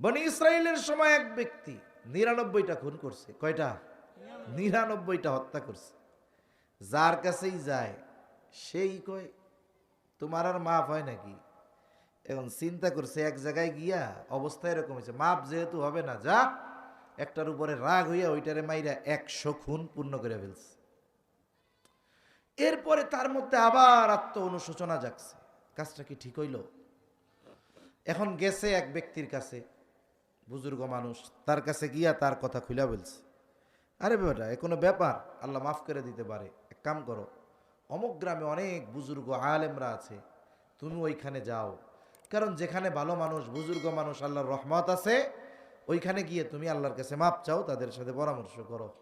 বনি ইসরায়েলের সময় এক ব্যক্তি নিরানব্বইটা খুন করছে। কয়টা? নিরানব্বইটা হত্যা করছে। যার কাছেই যায়, সেই কয়, তোমার আর মাফ হয় নাকি? এখন চিন্তা করছে, এক জায়গায় গিয়া অবস্থা এরকম হয়েছে। মাপ যেহেতু হবে না, যা, একটার উপরে রাগ হইয়া ওইটারে মাইরা একশো খুন পূর্ণ করে ফেলছে। এরপরে তার মধ্যে আবার আত্ম অনুশোচনা জাগছে। কাজটা কি ঠিক হইল? এখন গেছে এক ব্যক্তির কাছে। বুজুর্গ মানুষ, তার কাছে গিয়া তার কথা খুলে বলছে। আরে বেটা, এ কোনো ব্যাপার? আল্লাহ মাফ করে দিতে পারে। এক কাম করো, অমুক গ্রামে অনেক বুজুর্গ আলেমরা আছে, তুমি ওইখানে যাও। কারণ যেখানে ভালো মানুষ, বুজুর্গ মানুষ আল্লাহর রহমত আছে, ওইখানে গিয়ে তুমি আল্লাহর কাছে মাপ চাও, তাদের সাথে পরামর্শ করো।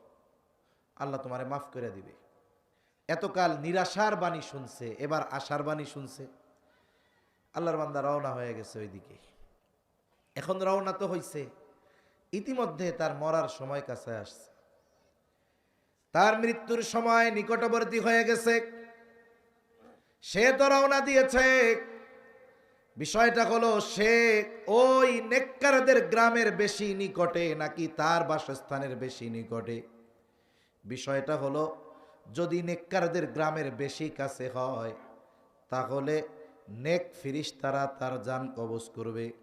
আল্লাহ তোমারে মাফ করে দিবে। এতকাল নিরাশার বাণী শুনছে, এবার আশার বাণী শুনছে। আল্লাহর বান্দা রওনা হয়ে গেছে ওইদিকে। এখন রওনা তো হইছে। ইতিমধ্যে তার মরার সময় কাছে আসছে। তার মৃত্যুর সময় নিকটবর্তী হয়ে গেছে। সে তো রওনা দিয়েছে। বিষয়টা হলো সে ওই নেককারদের গ্রামের বেশি নিকটে নাকি তার বাসস্থানের বেশি নিকটে। বিষয়টা হলো, যদি নেককারদের গ্রামের বেশি কাছে হয়, তাহলে নেক ফিরিস্তারা তার যান কবজ করবে।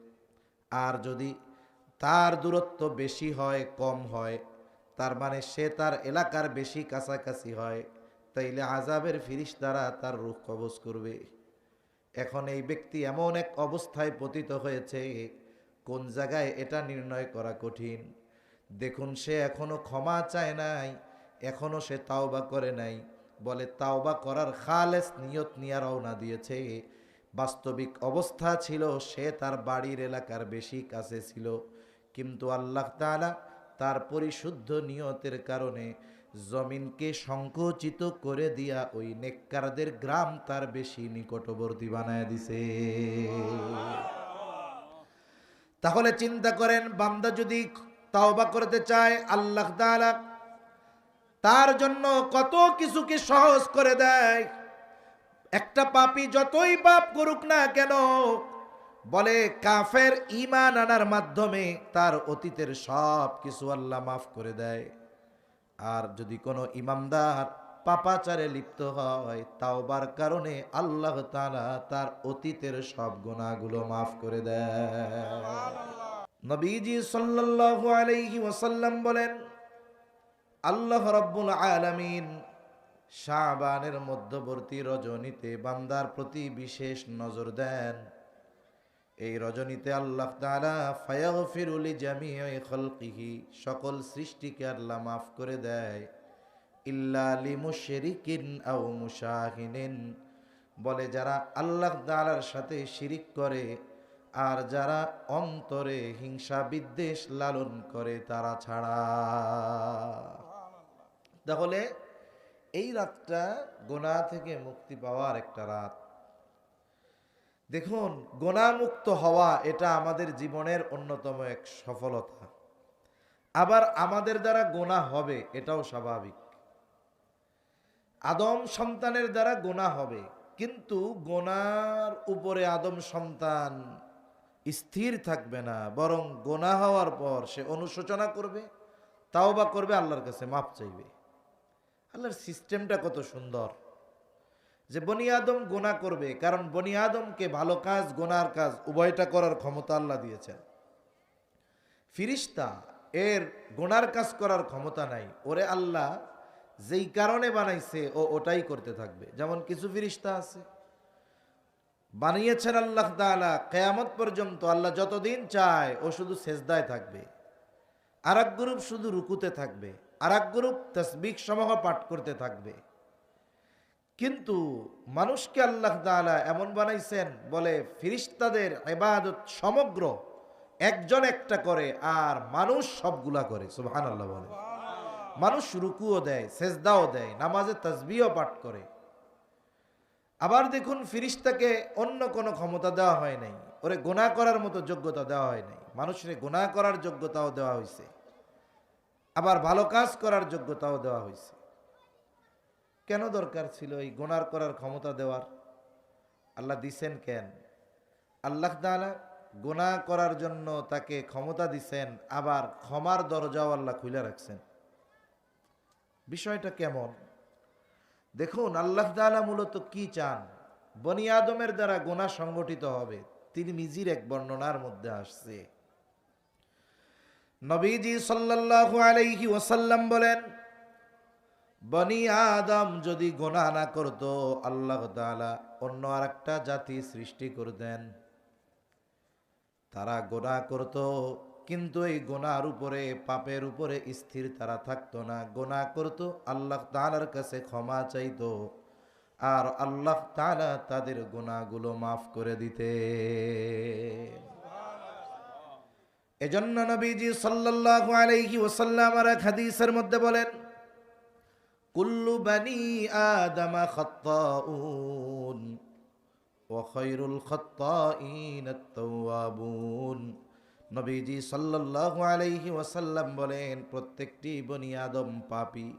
আর যদি তার দূরত্ব বেশি হয়, কম হয়, তার মানে সে তার এলাকার বেশি কাছাকাছি হয়, তাইলে আজাবের ফিরিস দ্বারা তার রূপ কবজ করবে। এখন এই ব্যক্তি এমন এক অবস্থায় পতিত হয়েছে, কোন জায়গায় এটা নির্ণয় করা কঠিন। দেখুন, সে এখনও ক্ষমা চায় নাই, এখনও সে তাওবা করে নাই, বলে তাওবা করার খালেস নিয়ত নিয়ে রওনা দিয়েছে। বাস্তবিক অবস্থা ছিল, সে তার বাড়ির এলাকার বেশি কাছে ছিল। কিন্তু আল্লাহ তাআলা তার পরিশুদ্ধ নিয়তের কারণে জমিনকে সংকুচিত করে দিয়া ওই নেককারদের গ্রাম তার বেশি নিকটবর্তী বানায় দিছে। তাহলে চিন্তা করেন, বান্দা যদি তাওবা করতে চায়, আল্লাহ তার জন্য কত কিছুকে সহজ করে দেয়। একটা পাপী যতই পাপ করুক না কেন, বলে কাফের ইমান আনার মাধ্যমে তার অতীতের সব কিছু আল্লাহ মাফ করে দেয়। আর যদি কোনো ইমামদার পাপাচারে লিপ্ত হয়, তাওবার কারণে আল্লাহ তালা তার অতীতের সব গুণাগুলো মাফ করে দেয়। নবীজি সাল্লাল্লাহু আলাইহি ওয়াসাল্লাম বলেন, আল্লাহ রব্বুল আলামিন শাবানের মধ্যবর্তী রজনীতে বান্দার প্রতি বিশেষ নজর দেন। এই রজনীতে আল্লাহ তাআলা ফায়াগফিরু লিজামিই খালকিহি, সকল সৃষ্টিকে আল্লাহ মাফ করে দেয়। ইল্লা লিমুশরিকিন আও মুশাহিনিন, বলে যারা আল্লাহ তাআলার সাথে শিরিক করে আর যারা অন্তরে হিংসা বিদ্বেষ লালন করে তারা ছাড়া। তাহলে এই রাতটা গোনা থেকে মুক্তি পাওয়ার একটা রাত। দেখুন, গোনামুক্ত হওয়া এটা আমাদের জীবনের অন্যতম এক সফলতা। আবার আমাদের দ্বারা গোনা হবে এটাও স্বাভাবিক। আদম সন্তানের দ্বারা গোনা হবে, কিন্তু গোনার উপরে আদম সন্তান স্থির থাকবে না, বরং গোনা হওয়ার পর সে অনুশোচনা করবে তাও বা করবে, আল্লাহর কাছে মাপ চাইবে। আল্লাহর সিস্টেমটা কত সুন্দর। যে বনি আদম গোনা করবে, কারণ বনি আদমকে ভালো কাজ, গোনার কাজ উভয়টা করার ক্ষমতা আল্লাহ দিয়েছেন। ফিরিস্তা, এর গোনার কাজ করার ক্ষমতা নাই, ওরে আল্লাহ যেই কারণে বানাইছে, ও ওটাই করতে থাকবে। যেমন কিছু ফিরিস্তা আছে, বানিয়েছেন আল্লাহ তাআলা, কেয়ামত পর্যন্ত আল্লাহ যতদিন চায়, ও শুধু সেজদায় থাকবে। আর গ্রুপ শুধু রুকুতে থাকবে। আর এক গ্রুপ তসবিক সমূহ পাঠ করতে থাকবে। কিন্তু মানুষকে আল্লাহ তাআলা এমন বানাইছেন, বলে ফিরিস্তাদের এবাদত সমগ্র একজন একটা করে আর মানুষ সবগুলা করে সুবহান আল্লাহ বলে। মানুষ রুকুও দেয়, সেজদাও দেয়, নামাজে তসবিও পাঠ করে। আবার দেখুন ফিরিস্তাকে অন্য কোনো ক্ষমতা দেওয়া হয় নাই, ওরে গোনা করার মতো যোগ্যতা দেওয়া হয় নাই। মানুষের গোনা করার যোগ্যতাও দেওয়া হয়েছে আবার ভালো কাজ করার যোগ্যতাও দেওয়া হয়েছে। কেন দরকার ছিল এই গোনার করার ক্ষমতা দেওয়ার? আল্লাহ দিছেন কেন? আল্লাহ তাআলা গোনা করার জন্য তাকে ক্ষমতা দিছেন, আবার ক্ষমার দরজাও আল্লাহ খুলে রাখছেন। বিষয়টা কেমন? দেখুন, আল্লাহ তাআলা মূলত কি চান? বনি আদমের দ্বারা গোনা সংগঠিত হবে। তিনি মিজির এক বর্ণনার মধ্যে আসছে। নবীজি সাল্লাল্লাহু আলাইহি ওয়াসাল্লাম বলেন, বনি আদম যদি গোনা না করত, আল্লাহ তাআলা অন্য আরেকটা জাতি সৃষ্টি করতেন। তারা গোনা করত, কিন্তু এই গোনার উপরে, পাপের উপরে স্থির তারা থাকতো না। গোনা করত, আল্লাহ তাআলার কাছে ক্ষমা চাইতো আর আল্লাহ তাআলা তাদের গোনাগুলো মাফ করে দিতে এজন্য নবীজি সাল্লাল্লাহু আলাইহি ওয়াসাল্লাম আর হাদিসের মধ্যে বলেন, কুল্লু বানি আদমা খাত্তাউন ওয়া খায়রুল খাত্তাইন আত-তাওয়াবুন। নবীজি সাল্লাল্লাহু আলাইহি ওয়াসাল্লাম বলেন, প্রত্যেকটি বনি আদম পাপী,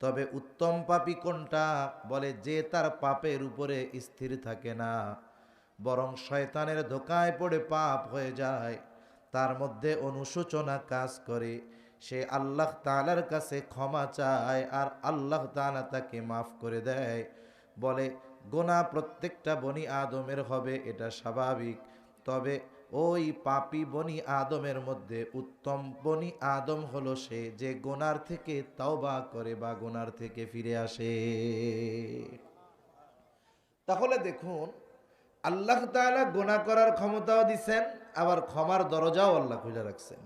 তবে উত্তম পাপী কোনটা? বলে, যে তার পাপের উপরে স্থির থাকে না, বরং শয়তানের ধোকায় পড়ে পাপ হয়ে যায়। তার মধ্যে অনুশোচনা কাজ করে। সে আল্লাহ তাআলার কাছে ক্ষমা চায় আর আল্লাহ তাআলা তাকে মাফ করে দেয়। বলে, গোনা প্রত্যেকটা বনি আদমের হবে, এটা স্বাভাবিক। তবে ওই পাপি বনি আদমের মধ্যে উত্তম বনি আদম হলো সে যে গোনার থেকে তাওবা করে বা গোনার থেকে ফিরে আসে। তাহলে দেখুন, আল্লাহ তাআলা গোনা করার ক্ষমতাও দিচ্ছেন আবার ক্ষমার দরজাও আল্লাহ খুলে রাখছেন।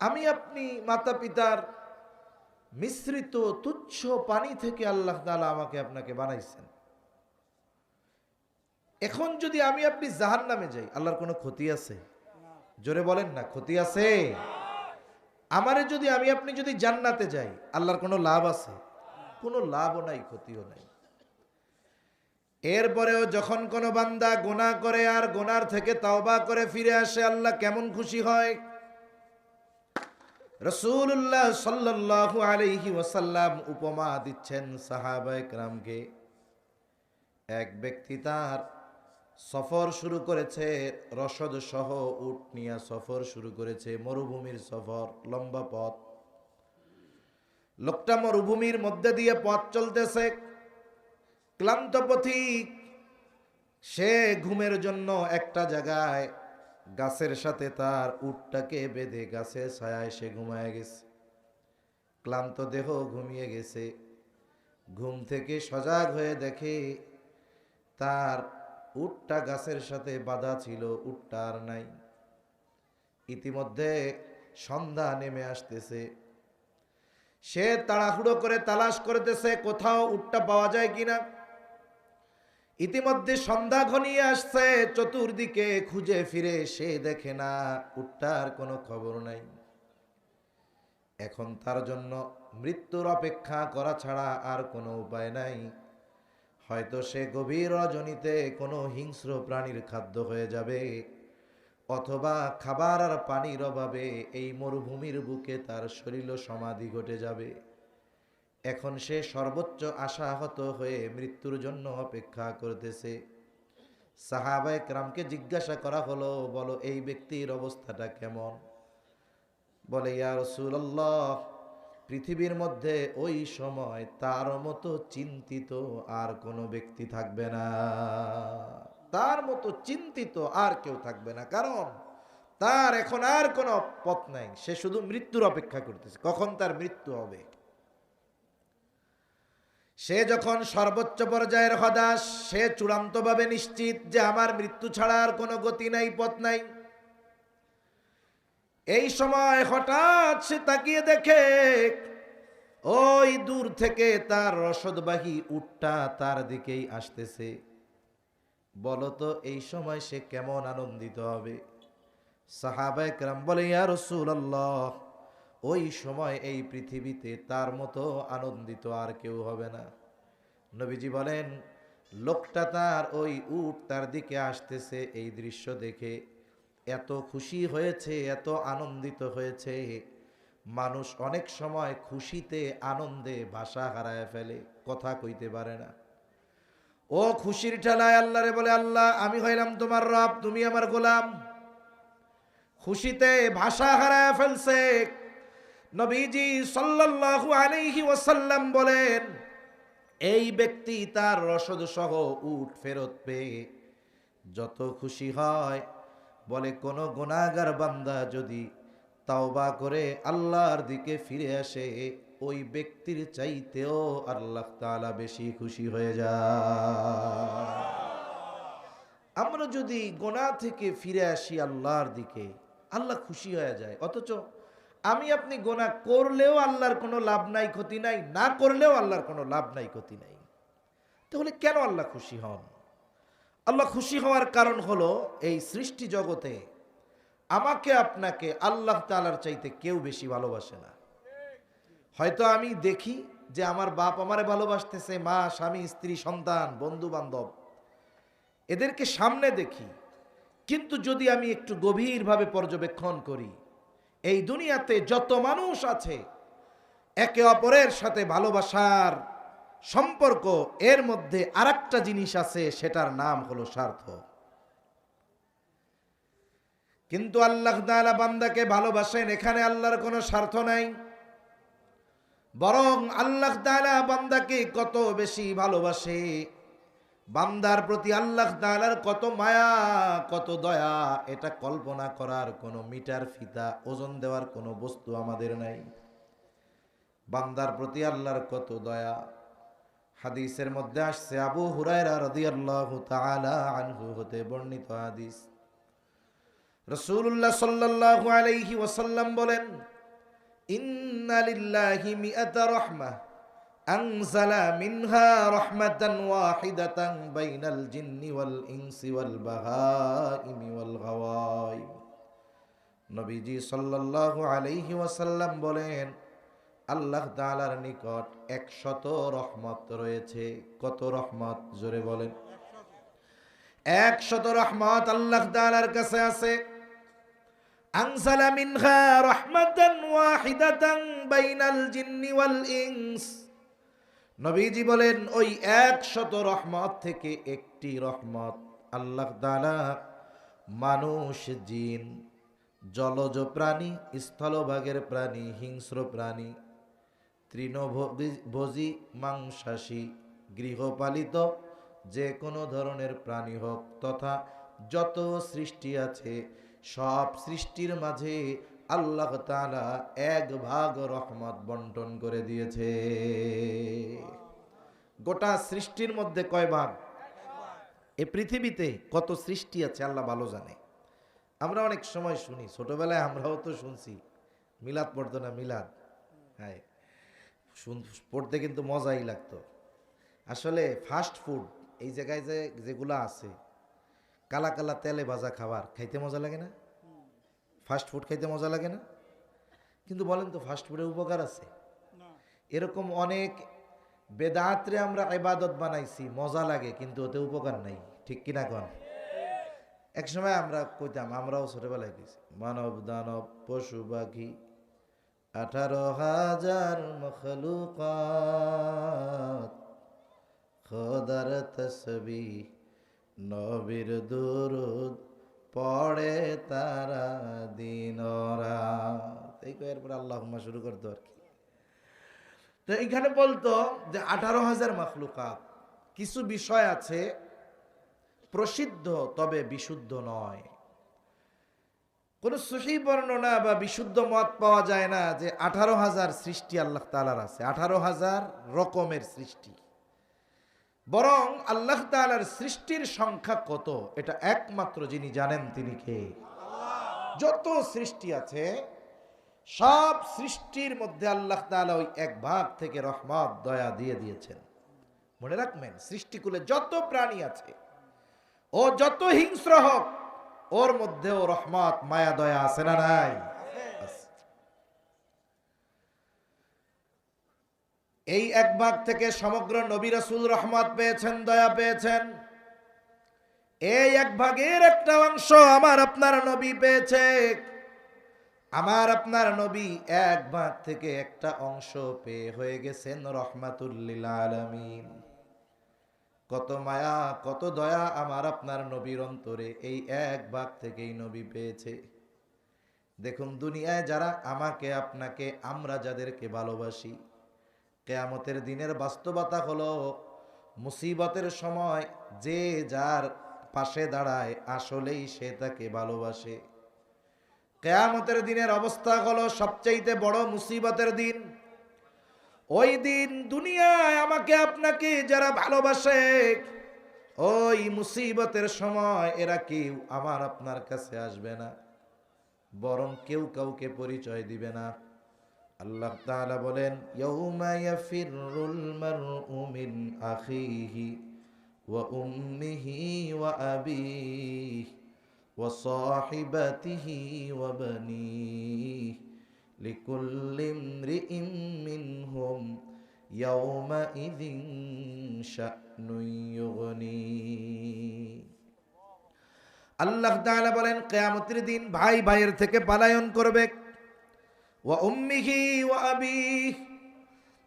আমি আপনি মাতা পিতার মিশ্রিত তুচ্ছ পানি থেকে আল্লাহ তাআলা আমাকে আপনাকে বানাইছেন। এখন যদি আমি আপনি জাহান নামে যাই, আল্লাহর কোনো ক্ষতি আছে? জোরে বলেন না, ক্ষতি আছে? আমারে যদি আমি আপনি যদি জান্নাতে যাই, আল্লাহর কোনো লাভ আছে? কোনো লাভও নাই, ক্ষতিও নাই। এরপরেও যখন কোনো বান্দা গোনা করে আর গোনার থেকে তাওবা করে ফিরে আসে, আল্লাহ কেমন খুশি হয়? রসুল্লাহ সাল্লাল্লাহু আলাইহি ওসাল্লাম উপমা দিচ্ছেন সাহাবায়ে কেরামকে এক ব্যক্তি তার সফর শুরু করেছে, রসদ সহ উট নিয়ে সফর শুরু করেছে, মরুভূমির সফর, লম্বা পথ। লোকটা মরুভূমির মধ্যে দিয়ে পথ চলতেছে। ক্লান্ত পথিক। সে ঘুমের জন্য একটা জায়গায় গাছের সাথে তার উটটাকে বেঁধে গাছের ছায়ায় সে ঘুমায় গেছে। ক্লান্ত দেহ ঘুমিয়ে গেছে। ঘুম থেকে সজাগ হয়ে দেখে তার উটটা গাছের সাথে বাঁধা ছিল, উটটা আর নাই। ইতিমধ্যে সন্ধ্যা নেমে আসতেছে। সে তাড়াহুড়ো করে তালাশ করতেছে, কোথাও উটটা পাওয়া যায় কিনা? ইতিমধ্যে সন্ধ্যা ঘনিয়ে আসছে, চতুর্দিকে খুঁজে ফিরে সে দেখে না উটটার কোনো খবর নাই। এখন তার জন্য মৃত্যুর অপেক্ষা করা ছাড়া আর কোনো উপায় নাই। হয়তো সে গভীর রজনীতে কোনো হিংস্র প্রাণীর খাদ্য হয়ে যাবে, অথবা খাবার আর পানির অভাবে এই মরুভূমির বুকে তার শরীর সমাধি ঘটে যাবে। এখন সে সর্বোচ্চ আশাহত হয়ে মৃত্যুর জন্য অপেক্ষা করতেছে। সাহাবায়ে রামকে জিজ্ঞাসা করা হলো, বলো, এই ব্যক্তির অবস্থাটা কেমন? বলে, ইয়া রাসূলুল্লাহ, পৃথিবীর মধ্যে ওই সময় তার মতো চিন্তিত আর কোনো ব্যক্তি থাকবে না। তার মতো চিন্তিত আর কেউ থাকবে না, কারণ তার এখন আর কোনো পথ নাই। সে শুধু মৃত্যুর অপেক্ষা করতেছে। কখন তার মৃত্যু হবে? সে যখন সর্বোচ্চ পর্যায়ের হদাস সে চূড়ান্তভাবে নিশ্চিত যে আমার মৃত্যু ছাড়া আর কোনো গতি নাই, পথ নাই। এই সময় হঠাৎ সে তাকিয়ে দেখে, ওই দূর থেকে তার রসদবাহী উটটা তার দিকেই আসতেছে। বলতো, এই সময় সে কেমন আনন্দিত হবে? সাহাবায়ে কেরাম বলে, ইয়া রাসূলুল্লাহ ওই সময় এই পৃথিবীতে তার মতো আনন্দিত আর কেউ হবে না। নবীজি বলেন, লোকটা তার ওই উট তার দিকে আসতেছে এই দৃশ্য দেখে। এত খুশি হয়েছে, এত আনন্দিত হয়েছে। মানুষ অনেক সময় খুশিতে আনন্দে ভাষা হারায় ফেলে, কথা কইতে পারে না। ও খুশির ঠেলায় আল্লাহরে বলে, আল্লাহ, আমি হইলাম তোমার রব, তুমি আমার গোলাম। খুশিতে ভাষা হারায় ফেলছে নবীজি সাল্লাল্লাহু আলাইহি ওয়াসাল্লাম বলেন, এই ব্যক্তি তার রসদ সহ উট ফেরত পেয়ে যত খুশি হয়, বলে কোন গুনাহগার বান্দা যদি তাওবা করে আল্লাহর দিকে ফিরে আসে, ওই ব্যক্তির চাইতেও আল্লাহ তালা বেশি খুশি হয়ে যায়। আমরা যদি গোনা থেকে ফিরে আসি আল্লাহর দিকে, আল্লাহ খুশি হয়ে যায়। অথচ আমি আপনি গোনা করলেও আল্লাহর কোনো লাভ নাই, ক্ষতি নাই, না করলেও আল্লাহর কোনো লাভ নাই, ক্ষতি নাই। তাহলে কেন আল্লাহ খুশি হন? আল্লাহ খুশি হওয়ার কারণ হলো এই সৃষ্টি জগতে আমাকে, আপনাকে আল্লাহ তালার চাইতে কেউ বেশি ভালোবাসে না। হয়তো আমি দেখি যে আমার বাপ আমারে ভালোবাসতেছে, মা, স্বামী, স্ত্রী, সন্তান বন্ধু বান্ধব এদেরকে সামনে দেখি। কিন্তু যদি আমি একটু গভীরভাবে পর্যবেক্ষণ করি এই দুনিয়াতে যত মানুষ আছে, একে অপরের সাথে ভালোবাসার সম্পর্ক, এর মধ্যে আরেকটা জিনিস আছে, সেটার নাম হলো স্বার্থ। কিন্তু আল্লাহ বান্দাকে ভালোবাসেন, এখানে আল্লাহর কোনো স্বার্থ নাই। বরং আল্লাহ বান্দাকে কত বেশি ভালোবাসে বান্দার প্রতি আল্লাহ তাআলার কত মায়া, কত দয়া, এটা কল্পনা করার কোনো মিটার ফিতা, ওজন দেওয়ার কোনো বস্তু আমাদের নাই। বান্দার প্রতি আল্লাহর কত দয়া। হাদিসের মধ্যে আসছে, আবু হুরায়রা রাদিয়াল্লাহু তাআলা আনহু হতে বর্ণিত হাদিস। রাসূলুল্লাহ সাল্লাল্লাহু আলাইহি ওয়াসাল্লাম বলেন, ইন্না লিল্লাহি মিআতা রাহমাহ আনজালা মিনহা রাহমাতান ওয়াহিদাতান বাইনাল জিন্নি ওয়াল ইনসি ওয়াল বাহাইমি ওয়াল গাওয়াইব নবীজি সাল্লাল্লাহু আলাইহি ওয়াসাল্লাম বলেন, আল্লাহ তাআলার নিকট একশত রহমত রয়েছে। কত রহমত? জোরে বলেন। একশত রহমত আল্লাহ তাআলার কাছে আছে। আনসালা মিনহা রাহমাতান ওয়াহিদাতান বাইনাল জিন্নি ওয়াল ইনস। নবীজি বলেন, ওই একশত রহমত থেকে একটি রহমত আল্লাহ তাআলা মানুষ, জিন, জলজ প্রাণী, স্থলভাগের প্রাণী, হিংস্র প্রাণী, তৃণভোজী, মাংসাশী, গৃহপালিত যে কোনো ধরনের প্রাণী হোক, তথা যত সৃষ্টি আছে, সব সৃষ্টির মাঝে আল্লাহ তাআলা এক ভাগ রহমত বন্টন করে দিয়েছে। গোটা সৃষ্টির মধ্যে কয় ভাগ? এ পৃথিবীতে কত সৃষ্টি আছে আল্লাহ ভালো জানে। আমরা অনেক সময় শুনি, ছোটবেলায় আমরাও তো শুনছি, মিলাদ পড়তো না মিলাদ? হ্যাঁ পড়তে কিন্তু মজাই লাগতো। আসলে ফাস্ট ফুড এই জায়গায় যে, যেগুলো আছে, কালা কালা তেলে ভাজা খাবার, খাইতে মজা লাগে না? ফাস্ট ফুড খাইতে মজা লাগে না? কিন্তু বলেন তো ফাস্ট ফুডের উপকার আছে? এরকম অনেক বেদাত্রে আমরা ইবাদত বানাইছি মজা লাগে কিন্তু ওতে উপকার নাই। ঠিক কিনা কন? এক সময় আমরা কইতাম আমরাও ছোটবেলায় গেছি মানব দানব পশু পাখি আঠারো হাজার মখলুকাত খোদার তসবি নবীর দুরুদ পড়ে তারা দিন এই কয়ের পরে আল্লাহ শুরু করতো আর কি। তো এইখানে বলতো যে আঠারো হাজার মখলুকাত, কিছু বিষয় আছে প্রসিদ্ধ তবে বিশুদ্ধ নয়। কোন সহি বর্ণনা বা বিশুদ্ধ মত পাওয়া যায় না যে আঠারো হাজার সৃষ্টি আল্লাহ তালার আছে, আঠারো হাজার রকমের সৃষ্টি। বরং আল্লাহ তালার সৃষ্টির সংখ্যা কত? এটা একমাত্র যিনি জানেন তিনি কে? যত সৃষ্টি আছে, সব সৃষ্টির মধ্যে আল্লাহ তাআলা ওই এক ভাগ থেকে রহমত, দয়া দিয়ে দিয়েছেন। মনে রাখবেন, সৃষ্টিকুলে যত প্রাণী আছে, ও যত হিংস্র হোক, ওর মধ্যেও রহমত, মায়া, দয়া আছে না নাই আছে। এই এক ভাগ থেকে সমগ্র নবী রাসুল রহমত পেয়েছেন, দয়া পেয়েছেন। এই এক ভাগের একটা অংশ আমার আপনার নবী পেয়েছে। আমার আপনার নবী এক ভাগ থেকে একটা অংশ পেয়ে হয়ে গেছেন, রহমাতুল্লিল আলামিন। কত মায়া, কত দয়া আমার আপনার নবীর অন্তরে এই এক ভাগ থেকেই নবী পেয়েছে। দেখুন, দুনিয়ায় যারা আমাকে, আপনাকে, আমরা যাদেরকে ভালোবাসি কেয়ামতের দিনের বাস্তবতা হলো, মুসিবতের সময় যে যার পাশে দাঁড়ায় আসলেই সে তাকে ভালোবাসে। কেয়ামতের দিনের অবস্থা হলো সবচাইতে বড় মুসিবতের দিন। ওই দিন দুনিয়ায় আমাকে আপনাকে যারা ভালোবাসে, ওই মুসিবতের সময় এরা কেউ আমার আপনার কাছে আসবে না, বরং কেউ কাউকে পরিচয় দিবে না। আল্লাহ তাআলা বলেন, ইয়াউমা ইয়াফিরুল মারউ মিন আখিহি ওয়া উম্মিহি ওয়া আবিহি ওয়া সাহিবাতিহি ওয়া বানিহি লিকুল্লি ইমরিইম মিনহুম ইয়াউমাইযিন শা'নুন ইউগনি। আল্লাহ তাআলা বলেন, কিয়ামতের দিন ভাই ভাইয়ের থেকে পালায়ন করবে উম্মিহি ওয়া আবিহি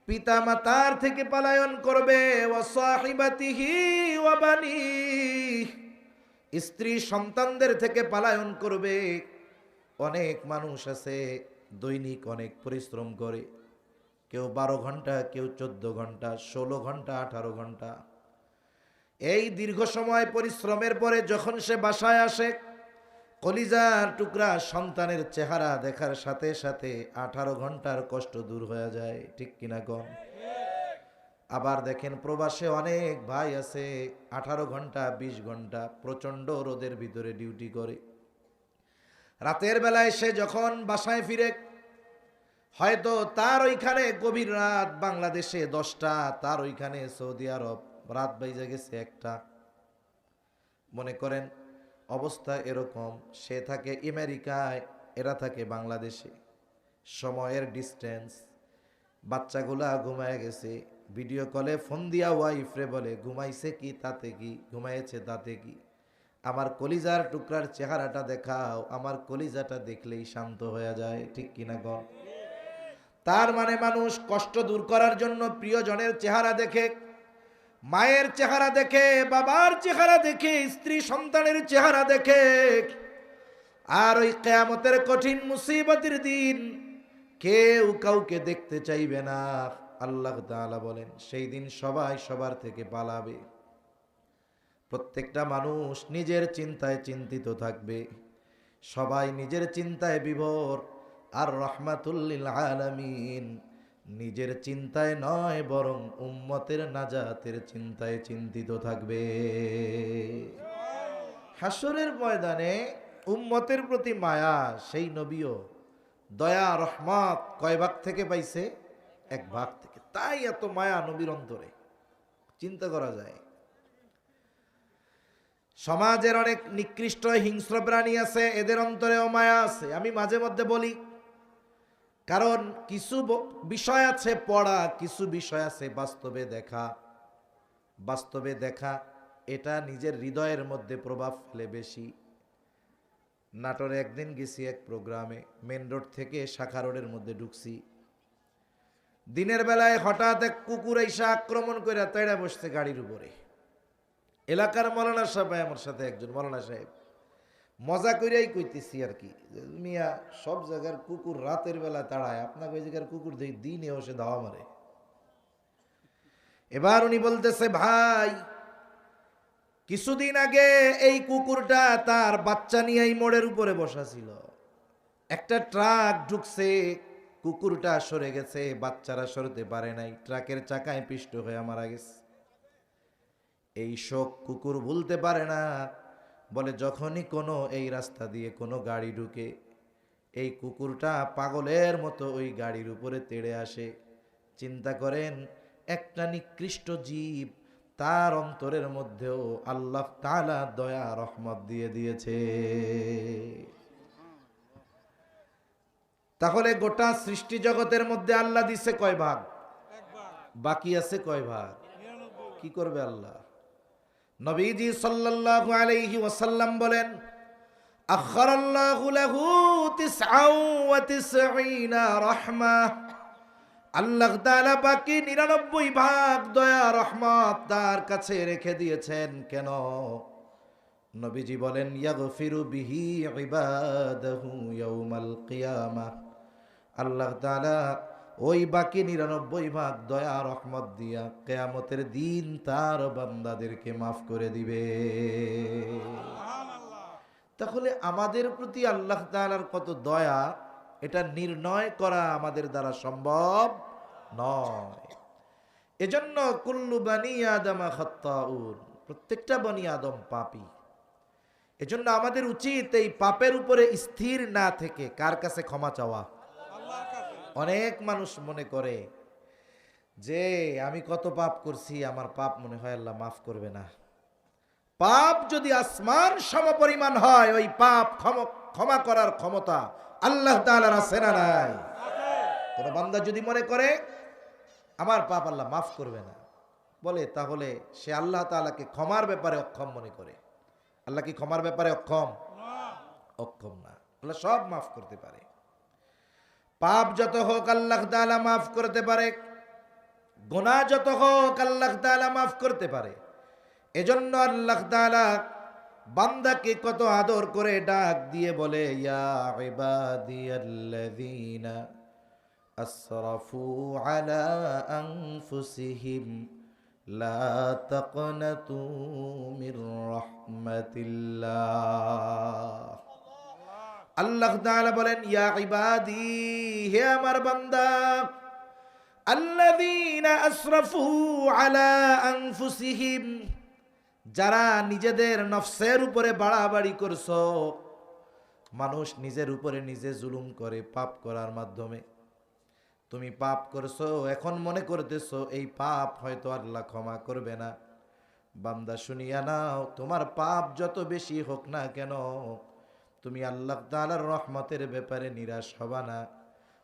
পিতা মাতার থেকে পালায়ন করবে। ওয়া সাহিবাতিহি ওয়া বানিহি স্ত্রী সন্তানদের থেকে পালায়ন করবে। অনেক মানুষ আছে, দৈনিক অনেক পরিশ্রম করে। কেউ বারো ঘণ্টা, কেউ চোদ্দ ঘণ্টা, ষোলো ঘণ্টা, আঠারো ঘণ্টা। এই দীর্ঘ সময় পরিশ্রমের পরে যখন সে বাসায় আসে কলিজার টুকরা সন্তানের চেহারা দেখার সাথে সাথে আঠারো ঘণ্টার কষ্ট দূর হয়ে যায়, ঠিক কিনা কম আবার দেখেন প্রবাসে অনেক ভাই আছে, আঠারো ঘণ্টা ২০ ঘণ্টা প্রচণ্ড রোদের ভিতরে ডিউটি করে। রাতের বেলায় সে যখন বাসায় ফিরে, হয়তো তার ওইখানে গভীর রাত, বাংলাদেশে দশটা, তার ওইখানে সৌদি আরব, রাত বাইজে গেছে একটা। মনে করেন অবস্থা এরকম, সে থাকে আমেরিকায়, এরা থাকে বাংলাদেশে। সময়ের ডিস্টেন্স বাচ্চাগুলা ঘুমায় গেছে ভিডিও কলে ফোন দিয়া ওয়াইফরে বলে, ঘুমাইছে কি, তাতে কি, ঘুমাইছে তাতে কি? আমার কলিজার টুকরার চেহারাটা দেখাও, আমার কলিজাটা দেখলেই শান্ত হয়ে যায়। ঠিক কিনা গো? তার মানে মানুষ কষ্ট দূর করার জন্য প্রিয়জনের চেহারা দেখে মায়ের চেহারা দেখে, বাবার চেহারা দেখে, স্ত্রী সন্তানের চেহারা দেখে। আর ওই কেয়ামতের কঠিন মুসিবতের দিন কেউ কাউকে দেখতে চাইবে না। আল্লাহ তাআলা বলেন, সেই দিন সবাই সবার থেকে পালাবে। প্রত্যেকটা মানুষ নিজের চিন্তায় চিন্তিত থাকবে। সবাই নিজের চিন্তায় বিভোর। আর রহমাতুল্লিল আলামিন নিজের চিন্তায় নয়, বরং উম্মতের নাজাতের চিন্তায় চিন্তিত থাকবে। হাসরের ময়দানে উম্মতের প্রতি মায়া, সেই নবীও দয়া, রহমত কয় ভাগ থেকে পাইছে? এক ভাগ থেকে। তাই এত মায়া নবীর অন্তরে। চিন্তা করা যায়। সমাজের অনেক নিকৃষ্ট হিংস্র প্রাণী আছে, এদের অন্তরেও মায়া আছে। আমি মাঝে মধ্যে বলি কারণ কিছু বিষয় আছে পড়া, কিছু বিষয় আছে বাস্তবে দেখা। বাস্তবে দেখা, এটা নিজের হৃদয়ের মধ্যে প্রভাব ফেলে বেশি। নাটোরে একদিন গেছি এক প্রোগ্রামে, মেন রোড থেকে শাখা রোডের মধ্যে ঢুকছি। দিনের বেলায় হঠাৎ এক কুকুর এসে আক্রমণ করে তেড়ে বসছে গাড়ির উপরে। এলাকার মলানা সাহেব আমার সাথে একজন, মলানা সাহেব। মজা করিয়াই কইতেছি আর কি। মিয়া সব জায়গার কুকুর রাতের বেলা তাড়ায়, আপনাকে ওই জায়গার কুকুর দেখি দিনে বসে ধাওয়া মারে। এবার উনি বলতেছে, ভাই, কিছুদিন আগে এই কুকুরটা তার বাচ্চা নিয়ে এই মোড়ের উপরে বসা ছিল। একটা ট্রাক ঢুকছে, কুকুরটা সরে গেছে, বাচ্চারা সরতে পারে নাই, ট্রাকের চাকায় পিষ্ট হয়ে মারা গেছে। এই শোক কুকুর ভুলতে পারে না। বলে, যখনই কোনো এই রাস্তা দিয়ে কোনো গাড়ি ঢুকে, এই কুকুরটা পাগলের মতো ওই গাড়ির উপরে তেড়ে আসে। চিন্তা করেন, একটা নিকৃষ্ট জীব তার অন্তরের মধ্যেও আল্লাহ তালা দয়া, রহমত দিয়ে দিয়েছে। তাহলে গোটা সৃষ্টি জগতের মধ্যে আল্লাহ দিছে কয় ভাগ? বাকি আছে কয় ভাগ? কি করবে আল্লাহ? নবীজি সাল্লাল্লাহু আলাইহি ওয়াসাল্লাম বলেন, আখারাল্লাহু লাহু তিসআও ওয়া তিসঈনা রাহমা। আল্লাহ তাআলা বাকি নিরানব্বই ভাগ দয়া, রহমত তার কাছে রেখে দিয়েছেন। কেন? নবীজি বলেন, ইয়াগফিরু বিহি ইবাদাহু ইয়াউমাল কিয়ামাহ আল্লাহ তাআলা ওই বাকি নিরানব্বই ভাগ দয়া রহমত দিয়া কেয়ামতের দিন তার বান্দাদেরকে মাফ করে দিবে। তাহলে আমাদের প্রতি আল্লাহ তাআলার কত দয়া এটা নির্ণয় করা আমাদের দ্বারা সম্ভব নয়। এজন্য কুল্লু বানি আদমা খত্তাউন প্রত্যেকটা বনি আদম পাপী। এজন্য আমাদের উচিত এই পাপের উপরে স্থির না থেকে কার কাছে ক্ষমা চাওয়া? অনেক মানুষ মনে করে যে, আমি কত পাপ করছি, আমার পাপ মনে হয় আল্লাহ মাফ করবে না। পাপ যদি আসমান সমপরিমাণ হয়, ওই পাপ ক্ষম- করার ক্ষমতা আল্লাহ আছে না নাই? কোন বান্দা যদি মনে করে, আমার পাপ আল্লাহ মাফ করবে না। বলে, তাহলে সে আল্লাহ তাআলাকে ক্ষমার ব্যাপারে অক্ষম মনে করে। আল্লাহ কি ক্ষমার ব্যাপারে অক্ষম? অক্ষম না। আল্লাহ সব মাফ করতে পারে। পাপ যত হোক আল্লাহ তাআলা মাফ করতে পারে গোনা যত হোক আল্লাহ তাআলা মাফ করতে পারে। এজন্য আল্লাহ তাআলা বান্দাকে কত আদর করে ডাক দিয়ে বলে আসরাফু আলা আনফুসিহিম, লা তাকনাতু মির রাহমাতিল্লাহ। আল্লাহ তাআলা বলেন, ইয়া ইবাদি, হে আমার বান্দা, আল্লাযীনা আসরাফু আলা আনফুসিহিম, যারা নিজেদের নফসের উপরে বাড়াবাড়ি করছ, মানুষ নিজের উপরে নিজে জুলুম করে পাপ করার মাধ্যমে। তুমি পাপ করছ, এখন মনে করতেছো, এই পাপ হয়তো আল্লাহ ক্ষমা করবে না। বান্দা শুনিয়া নাও, তোমার পাপ যত বেশি হোক না কেন তুমি আল্লাহ তাআলার রহমতের ব্যাপারে নিরাশ হবা না।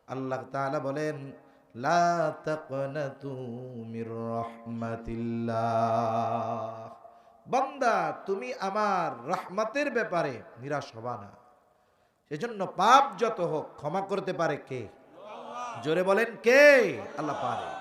আল্লাহ তাআলা বলেন বান্দা, তুমি আমার রহমতের ব্যাপারে নিরাশ হবা না। সেজন্য পাপ যত হোক ক্ষমা করতে পারে কে? জোরে বলেন কে? আল্লাহ পারে।